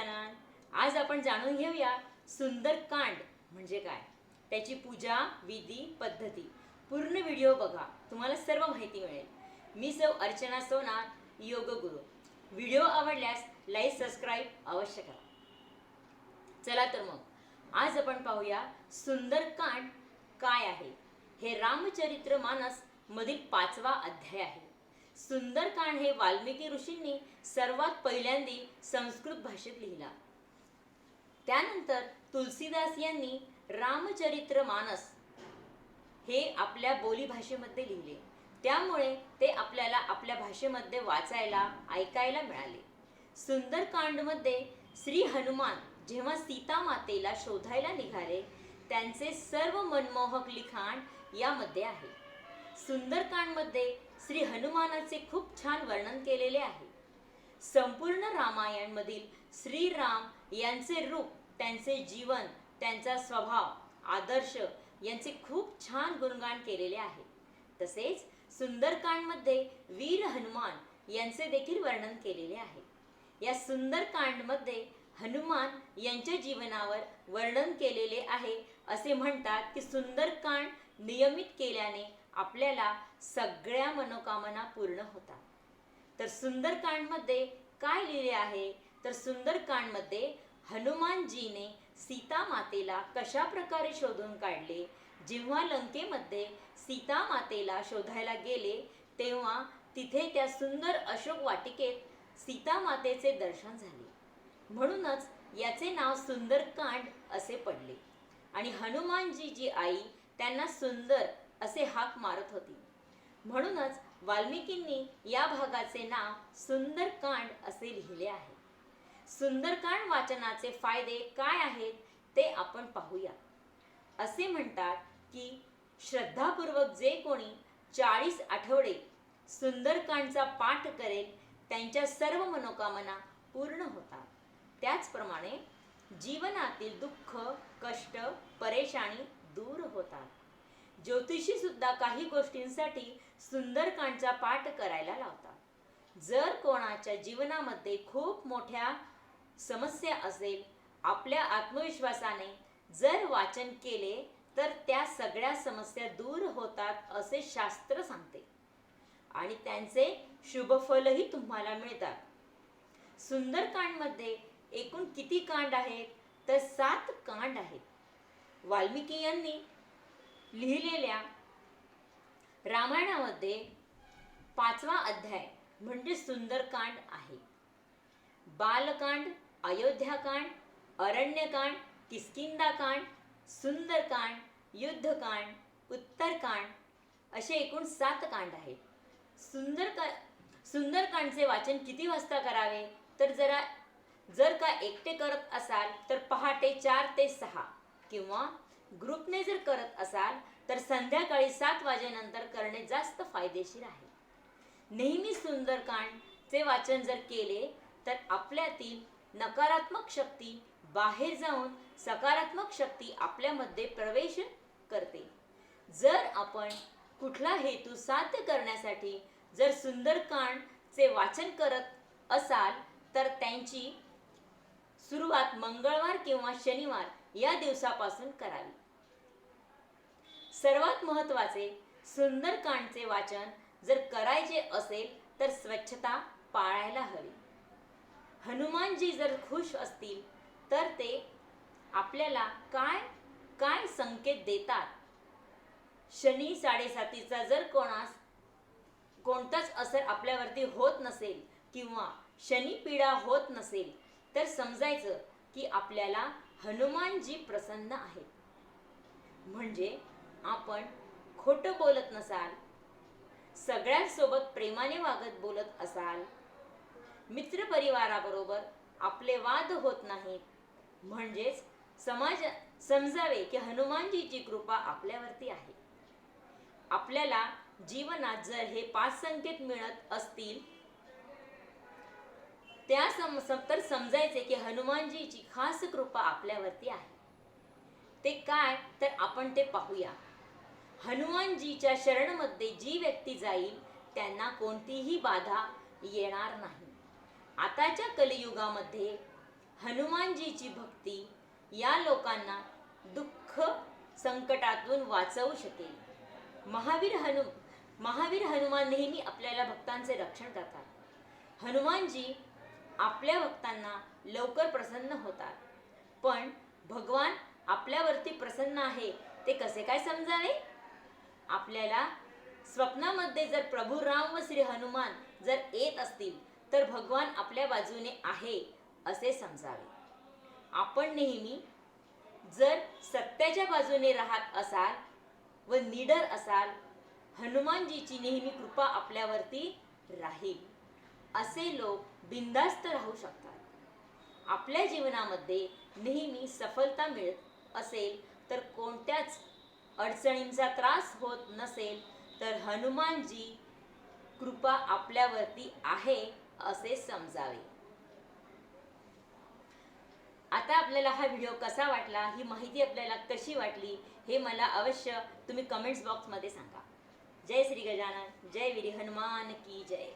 गजानन आज आपण जाणून घेऊया सुंदरकांड म्हणजे काय? त्याची पूजा विधी पद्धती. पूर्ण व्हिडिओ बघा. तुम्हाला सर्व माहिती मिळेल. मी सौ अर्चना सोना योग गुरु. व्हिडिओ आवडल्यास लाईक सबस्क्राईब अवश्य करा. चला तर मग आज आपण पाहूया सुंदरकांड काय आहे? हे रामचरित्र मानस मधील पाचवा अध्याय आहे. सुंदरकांड हे वाल्मिकी ऋषींनी सर्वात पहिल्यांदी संस्कृत भाषेत लिहिला. त्यानंतर तुलसीदास यांनी रामचरित्र मानस हे आपल्या बोलीभाषेमध्ये लिहिले. त्यामुळे ते आपल्याला आपल्या भाषेमध्ये वाचायला ऐकायला मिळाले. सुंदरकांडमध्ये श्री हनुमान जेव्हा सीता मातेला शोधायला निघाले त्यांचे सर्व मनमोहक लिखाण यामध्ये आहे. सुंदरकांडमध्ये श्री हनुमानाचे खूप छान वर्णन केलेले आहे. संपूर्ण रामायणमधील श्रीराम यांचे रूप त्यांचे जीवन त्यांचा स्वभाव आदर्श यांचे खूप छान गुणगान केलेले आहे. तसेच सुंदरकांडमध्ये वीर हनुमान यांचे देखील वर्णन केलेले आहे. या सुंदरकांडमध्ये हनुमान यांच्या जीवनावर वर्णन केलेले आहे असे म्हणतात की सुंदरकांड नियमित केल्याने आपल्याला सगळ्या मनोकामना पूर्ण होतात. तर सुंदरकांडमध्ये काय लिहिले आहे? तर सुंदरकांडमध्ये हनुमानजीने सीता मातेला कशा प्रकारे शोधून काढले? जेव्हा लंकेमध्ये सीता मातेला शोधायला गेले तेव्हा तिथे त्या सुंदर अशोक वाटिकेत सीता मातेचे दर्शन झाले. म्हणूनच याचे नाव सुंदरकांड असे पडले. आणि हनुमानजी जी आई त्यांना सुंदर असे हाक मारत होती. म्हणूनच वाल्मिकींनी या भागाचे नाव सुंदरकांड असे लिहिले आहे. सुंदरकांड वाचनाचे फायदे काय आहेत ते आपण पाहूया. असे म्हणतात की श्रद्धापूर्वक जे कोणी चाळीस आठवडे सुंदरकांडचा पाठ करेल त्यांच्या सर्व मनोकामना पूर्ण होतात. त्याचप्रमाणे जीवनातील दुःख कष्ट परेशानी दूर होतात. ज्योतिषी सुद्धा काही गोष्टींसाठी सुंदरकांडचा पाठ करायला लावतात. जर कोणाच्या जीवनामध्ये खूप मोठ्या समस्या असेल आपल्या आत्मविश्वासाने जर वाचन केले तर त्या सगळ्या समस्या दूर होतात असे शास्त्र सांगते. आणि त्यांचे शुभफलही तुम्हाला मिळतात. सुंदरकांडमध्ये एकूण किती कांड आहेत? तर सात कांड आहेत. वाल्मिकी यांनी लिहिलेल्या रामायणामध्ये पाचवा अध्याय म्हणजे सुंदरकांड आहे. बालकांड अयोध्याकांड अरण्यकांड किस्किंदाकांड सुंदरकांड युद्धकांड उत्तरकांड असे एकूण सात कांड आहेत. सुंदरका सुंदरकांडचे वाचन किती वाजता करावे? तर जरा जर का एकटे करत असाल तर पहाटे चार ते सहा किंवा ग्रुपने जर करत असाल तर संध्याकाळी सात वाजेनंतर करणे जास्त फायदेशीर आहे. नेहमी सुंदरकांडचे वाचन जर केले तर आपल्यातील नकारात्मक शक्ती बाहेर जाऊन सकारात्मक शक्ती आपल्यामध्ये प्रवेश करते. जर आपण कुठला हेतू साध्य करण्यासाठी जर सुंदरकांडचे वाचन करत असाल तर त्यांची सुरुवात मंगळवार किंवा शनिवार या दिवसापासून करावी. सर्वात महत्त्वाचे सुंदरकांडचे वाचन जर करायचे असेल तर स्वच्छता पाळायला हवी. हनुमानजी जर खुश असतील तर ते आपल्याला काय काय संकेत देतात? शनी साडेसातीचा जर कोणास कोणताच असर आपल्यावरती होत नसेल किंवा शनी पीडा होत नसेल तर समजायचं की आपल्याला हनुमानजी प्रसन्न आहेत. म्हणजे आपण खोटं बोलत नसाल सगळ्यांसोबत प्रेमाने वागत बोलत असाल मित्रपरिवाराबरोबर आपले वाद होत नाहीत म्हणजेच समाज समजावे की हनुमानजीची कृपा आपल्यावरती आहे. आपल्याला जीवनात जर हे पाच संकेत मिळत असतील त्या सम सम- तर समजायचे की हनुमानजीची खास कृपा आपल्यावरती आहे. ते काय? तर आपण ते पाहूया. हनुमानजीच्या शरणमध्ये जी व्यक्ती जाईल त्यांना कोणतीही बाधा येणार नाही. आताच्या कलियुगामध्ये हनुमानजीची भक्ती या लोकांना दुःख संकटातून वाचवू शकेल. महावीर हनु महावीर हनुमान नेहमी आपल्याला भक्तांचे रक्षण करतात. हनुमानजी आपल्या भक्तांना लवकर प्रसन्न होतात. पण भगवान आपल्यावरती प्रसन्न आहे ते कसे काय समजावे? आपल्याला स्वप्नामध्ये जर प्रभू राम व श्री हनुमान जर येत असतील तर भगवान आपल्या बाजूने आहे असे समजावे. आपण नेहमी जर सत्याच्या बाजूने राहत असाल व निडर असाल हनुमानजीची नेहमी कृपा आपल्यावरती राहील असे लोक बिंदास्त राहू शकतात. आपल्या जीवनामध्ये नेहमी सफलता मिळत असेल तर कोणत्याच अडचणींचा त्रास होत नसेल तर हनुमानजी कृपा आपल्यावरती आहे असे समजावे. आता आपल्याला हा व्हिडिओ कसा वाटला ही माहिती आपल्याला कशी वाटली हे मला अवश्य तुम्ही कमेंट्स बॉक्समध्ये सांगा. जय श्री गजानन जय विरी हनुमान की जय.